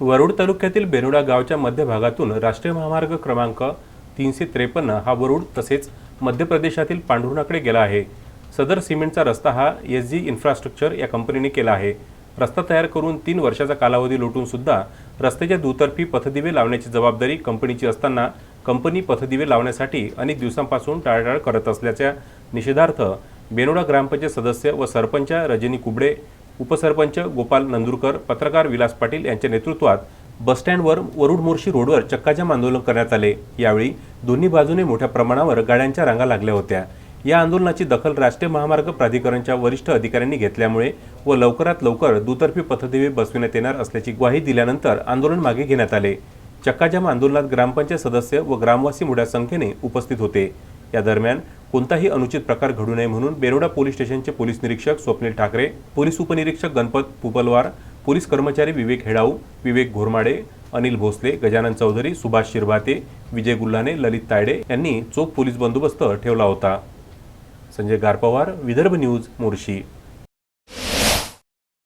वरुड तालुक्यातील बेनुडा गावच्या मध्यभागातून राष्ट्रीय महामार्ग क्रमांक तीनशे त्रेपन्न हा वरुड तसेच मध्य प्रदेशातील पांढरुणाकडे गेला आहे. सदर सिमेंटचा रस्ता हा एस जी इन्फ्रास्ट्रक्चर या कंपनीने केला आहे. रस्ता तयार करून तीन वर्षाचा कालावधी लुटून सुद्धा रस्त्याच्या दुतर्फी पथदिवे लावण्याची जबाबदारी कंपनीची असताना कंपनी पथदिवे लावण्यासाठी अनेक दिवसांपासून टाळाटाळ करत असल्याच्या निषेधार्थ बेनोडा ग्रामपंचायत सदस्य व सरपंच रजनी कुबडे उपसरपंच गोपाल नंदुरकर पत्रकार विलास पाटील यांच्या नेतृत्वात बसस्टँडवर वरुड मोर्शी रोडवर चक्काजाम आंदोलन करण्यात आले. यावेळी दोन्ही बाजूने मोठ्या प्रमाणावर गाड्यांच्या रांगा लागल्या होत्या. या आंदोलनाची दखल राष्ट्रीय महामार्ग प्राधिकरणच्या वरिष्ठ अधिकाऱ्यांनी घेतल्यामुळे व लवकरात लवकर दुतर्फी पथदिवे बसविण्यात येणार असल्याची ग्वाही दिल्यानंतर आंदोलन मागे घेण्यात आले. चक्काजाम आंदोलनात ग्रामपंचायत सदस्य व ग्रामवासी मोठ्या संख्येने उपस्थित होते. या दरम्यान कोणताही अनुचित प्रकार घडू नये म्हणून बेरोडा पोलीस स्टेशनचे पोलीस निरीक्षक स्वप्नील ठाकरे पोलीस उपनिरीक्षक गणपत पुपलवार पोलीस कर्मचारी विवेक हेडाऊ विवेक घोरमाडे अनिल भोसले गजानन चौधरी सुभाष शिरभाते विजय गुल्हाने ललित तायडे यांनी चोख पोलीस बंदोबस्त ठेवला होता. संजय गारपवार विदर्भ न्यूज मोर्शी.